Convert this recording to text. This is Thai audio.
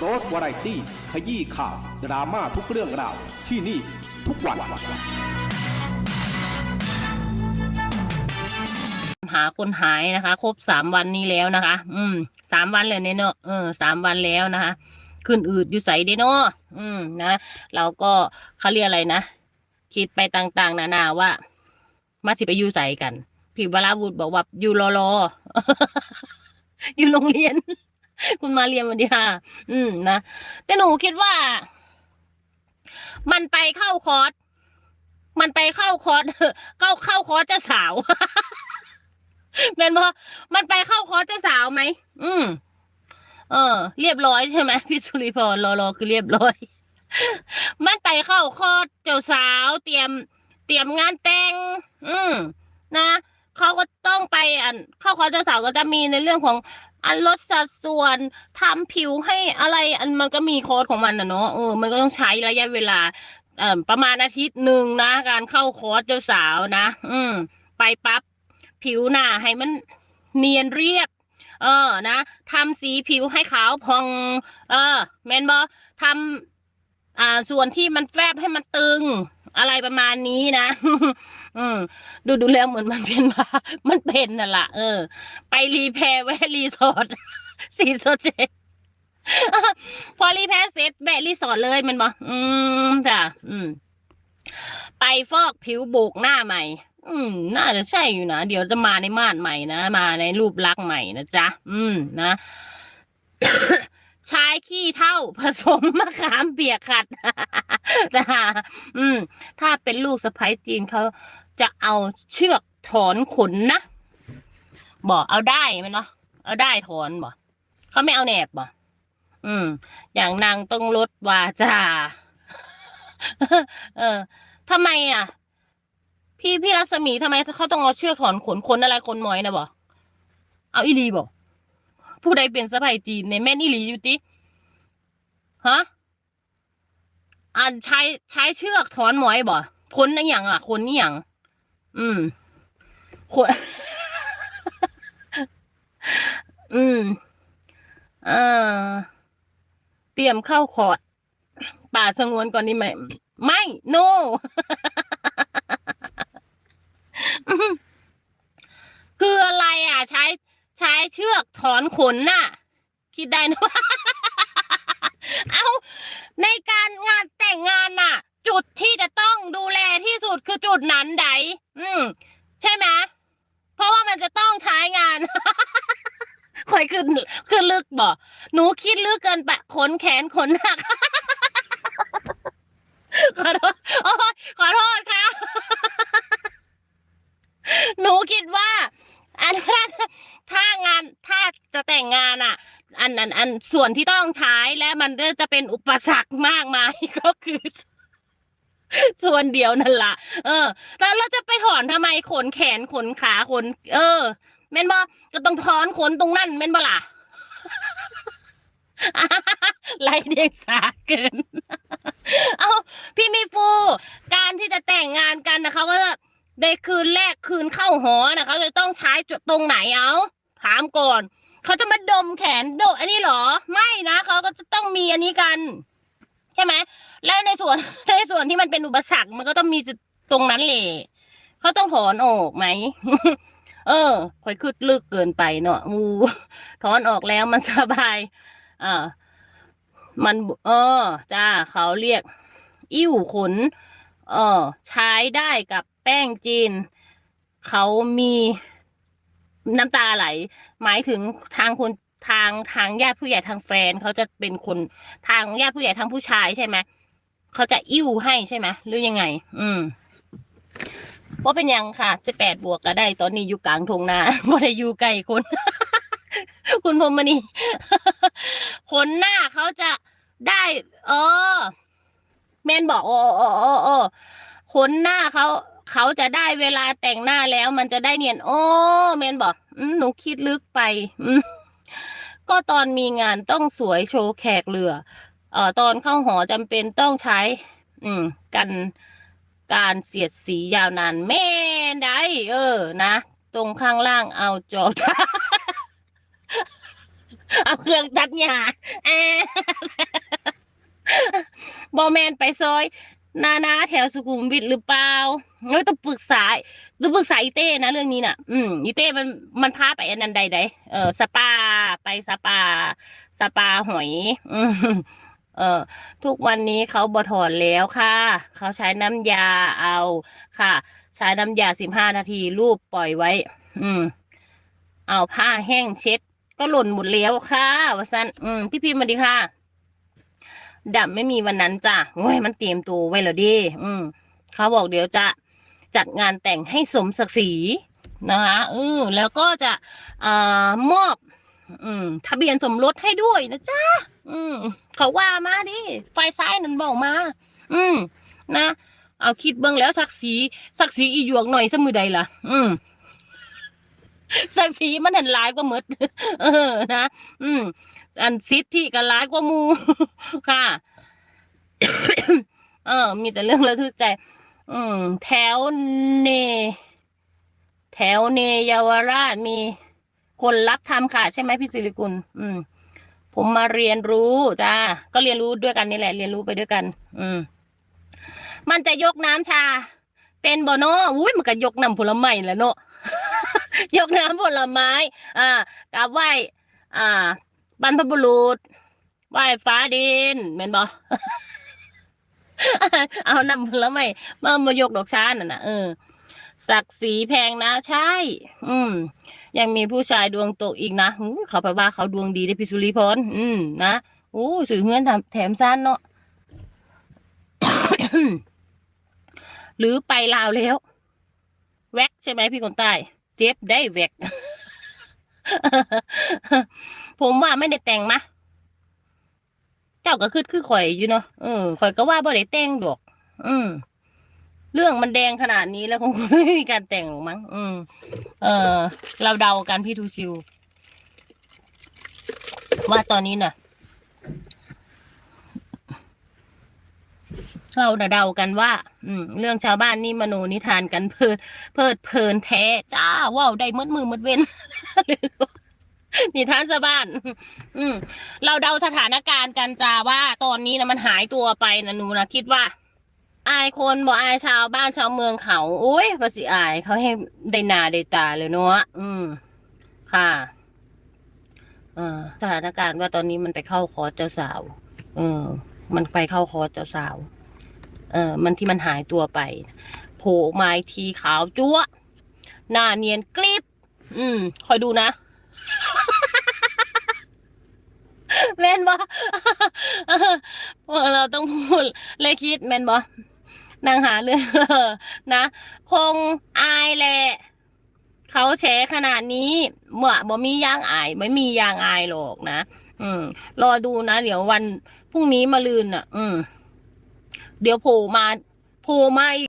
โรสวาไรตี้ ขยี้ข่าว ดราม่าทุกเรื่องราว ที่นี่ทุกวันหาคนหายนะคะ ครบสามวันนี้แล้วนะคะ อืมสามวันเลยเนี่ยเนอะเออสามวันแล้วนะคะ ขึ้นอืดอยู่ใสเดเนาะอืมนะเราก็เขาเรียกอะไรนะคิดไปต่างๆ นานาว่า มาสิไปอยู่ใสกันพี่วราวุธบอกว่าอยู่รอรออยู่โรงเรียน คุณมาเรียนวันดีค่ะอืมนะแต่หนูคิดว่า มันไปเข้าคอร์สมันไปเข้าคอร์สเข้าเข้าคอร์สเจ้าสาวแมนบอมันไปเข้าคอร์สเจ้าสาวไหมอืมเออ เรียบร้อยใช่ไหมพี่สุริพรรอรอคือเรียบร้อย มันไปเข้าคอร์สเจ้าสาว เตรียม เตรียมงานแต่ง อืมนะเขาก็ต้องไปอันเข้าคอร์สเจ้าสาวก็จะมีในเรื่องของ อันลดสัดส่วนทำผิวให้อะไรอันมันก็มีคอร์สของมันนะเนาะเออมันก็ต้องใช้ระยะเวลาเอ่อประมาณอาทิตย์หนึ่งนะ การเข้าคอร์สเจ้าสาวนะ อืม ไปปั๊บผิวหน้าให้มันเนียนเรียบ เออ นะทำสีผิวให้ขาวพอง เออ แมนบอทำอ่าส่วนที่มันแฟบให้มันตึง อะไรประมาณนี้นะ อืม ดูดูแล้วเหมือนมันเป็นมามันเป็นน่ะละเออ ไปรีแพร์แวะรีสอร์ทสีโซเจพอรีแพร์เสร็จแวะรีสอร์ทเลยมันบออืมจ้ะอืม ไปฟอกผิวโบกหน้าใหม่ อืม น่าจะใช่อยู่นะ เดี๋ยวจะมาในม่านใหม่นะ มาในรูปลักษณ์ใหม่นะจ๊ะ อืม นะ ใช้ขี้เท่า ผสมมะขามเปียกขัดจ้ะอืม ถ้าเป็นลูกสะใภ้จีนเขาจะเอาเชือกถอนขนนะบอกเอาได้ไหมเนาะเอาได้ถอนบอกเขาไม่เอาแหนบบอกอืม อย่างนางต้องลดวาจาเออทำไมอะ พี่พี่รัศมีทำไมเขาต้องเอาเชือกถอนขนขนอะไรขนมอยนะบอกเอาอีหลีบอก ผู้ใดเป็นสะใภ้จีนในแม่นอีหลีอยู่ติฮะอันใช้ใช้เชือกถอนหมอยบ่ขนนั่อย่างอะขนนี่อย่างอืมขนอืมเออเตรียมเข้าคอร์ดป่าสงวนก่อนนี่ไหม ไม่ no คืออะไรอะ ใช้ ใช้เชือกถอนขนน่ะ คิดได้นะว่าเอาในการงานแต่งงานน่ะ จุดที่จะต้องดูแลที่สุดคือจุดนั้นใดอืม ใช่ไหมเพราะว่ามันจะต้องใช้งานคอยขึ้นขึ้นลึกบ่หนูคิดลึกเกินไปขนแขนขนหักขอโทษขอโทษค่ะ หนูคิดว่า อันถ้าถ้างานถ้าจะแต่งงานอะ อันอันอันส่วนที่ต้องใช้และมันจะเป็นอุปสรรคมากมายก็คือส่วนเดียวนั่นละเออ แล้วเราจะไปถอนทำไมขนแขนขนขาขน เออแม่นบ่ก็ต้องถอนขนตรงนั่นแม่นบ่ล่ะไรเดียงสาเกิน เอาพี่มีฟู การที่จะแต่งงานกันนะเขาก็ จะได้คืนแรกคืนเข้าหอนะเขาจะต้องใช้จุดตรงไหนเอาถามก่อน เขาจะมาดมแขนโดอันนี้เหรอ ไม่นะเขาก็จะต้องมีอันนี้กัน ใช่ไหมแล้วในส่วนในส่วนที่มันเป็นอุปสรรคมันก็ต้องมีจุดตรงนั้นแหละเขาต้องถอนออกไหมเออค่อยคืดลึกเกินไปเนาะอูถอนออกแล้วมันสบายอ่ามันเออจ้าเขาเรียก อิ่วขนเออใช้ได้กับ ป้งจีน เขามีน้ำตาไหล หมายถึงทางคนทางทางญาติผู้ใหญ่ทางแฟนเขาจะเป็นคนทางญาติผู้ใหญ่ทางผู้ชายใช่ไหมเขาจะอิ่วให้ใช่ไหมหรือยังไง อืมเพราะเป็นยังค่ะจะแปดบวกก็ได้ ตอนนี้อยู่กลางทงนาไม่ได้อยู่ใกลคน คุณพรมณีขนหน้าเขาจะได้ เออแมนบอกโอ้โอ้โอ้โอ้ขนหน้าเขา เขาจะได้เวลาแต่งหน้าแล้วมันจะได้เนียน โอ้แมนบอกหนูคิดลึกไปก็ตอนมีงานต้องสวยโชว์แขกเรือ เอ่อตอนเข้าหอจำเป็นต้องใช้ อืม กันการเสียดสียาวนานแม่นได้เออ นะตรงข้างล่างเอาจอบเอาเครื่องตัดหญ้าบอแมนไปซอย นานาแถวสุขุมวิทหรือเปล่าไม่ต้องปรึกษาต้องปรึกษาอีเต้นะเรื่องนี้น่ะ อืมอีเต้มันมันพาไปอันนั้นใดใดเออสปาไปสปา สปาหอยอืมเออทุกวันนี้เขาบถอนแล้วค่ะ เขาใช้น้ำยาเอาค่ะ ใช้น้ำยาสิบห้านาทีรูปปล่อยไว้ อืม เอาผ้าแห้งเช็ด ก็หล่นหมดแล้วค่ะวสันอืมพี่พิมพ์มาดีค่ะ ดับไม่มีวันนั้นจ้ะโอ้ยมันเตรียมตัวไว้แล้วดิอืมเขาบอกเดี๋ยวจะจัดงานแต่งให้สมศักดิ์ศรีนะคะเออแล้วก็จะเอ่อมอบ อืม ทะเบียนสมรสให้ด้วยนะจ๊ะอืม เขาว่ามาดิไฟซ้ายนั่นบอกมา อืม นะ เอาคิดเบิ่งแล้วศักดิ์ศรีศักดิ์ศรีอีหยวกหน่อยสมือใดล่ะ อืม ศักดิ์ศรีมันเห็นหลายกว่ามดเออนะอืม อันซิทธิก็หลายกว่ามูค่ะ เออ มีแต่เรื่องระทึกใจ อืม แถวเน แถวเนเยาวราชมีคนรับทำค่ะ ใช่ไหมพี่สิริกุล อืม ผมมาเรียนรู้จ้าก็เรียนรู้ด้วยกันนี่แหละ เรียนรู้ไปด้วยกัน อืม มันจะยกน้ำชา เป็นบ่เนาะอุ้ยมันก็ยกน้ำผลไม้แหล้วเนาะ ยกน้ำผลไม้ อ่ากราบไหว้อ่าบรรพบุรุษไหว้ฟ้าดินแม่นบ่เอานำผลไม้มามายกดอกชาน่ะนะเออศักดิ์ศรีแพงนะใช่ อืม ยังมีผู้ชายดวงตกอีกนะเขาไปว่าเขาดวงดีได้พิสุริพรอืม นะโอ้สื่อเฮือนทำแถมสั้นเนาะหรือไปลาวแล้ว แว็กใช่ไหมพี่คนใต้ เจ็บได้แวกผมว่าไม่ได้แต่งมะเจ้าก็คือคือข่อยอยู่เนาะเออข่อยก็ว่าบ่ได้แต่งดอก อืมเรื่องมันแดงขนาดนี้แล้วคงไม่มีการแต่งหรอกมั้ง อืม เออ เราเดากันพี่ทูชิว ว่าตอนนี้น่ะ เราเดากันว่า อืม เรื่องชาวบ้านนี่มโนนิทานกันเพลิดเพลิดเพลินแท้จ้าว้าวได้มืดมือมืดเว้นนิทานชาวบ้าน อืม เราเดาสถานการณ์กันจ้าว่า ตอนนี้นะมันหายตัวไปนะหนูนะคิดว่า อายคนบ่อายชาวบ้านชาวเมืองเขาโอ้ยภาษีอายเขาให้ได้นาได้ตาเลยเนาะอืม ค่ะสถานการณ์ว่าตอนนี้มันไปเข้าคอร์สเจ้าสาว เออ มันไปเข้าคอร์สเจ้าสาว เออมันที่มันหายตัวไป โผล่มาทีขาวจั๊วหน้าเนียนกริบอืม คอยดูนะ แม่นบ่เออเราต้องพูดเลยคิดแม่นบ่นางหาเรื่องนะ คงอายแหละเขาแฉขนาดนี้เมื่อบ่มียางอาย ไม่มียางอายหรอกนะ อืม รอดูนะ เดี๋ยววันพรุ่งนี้มาลืนอะ อืม เดี๋ยวโผล่มาโผล่มาอีก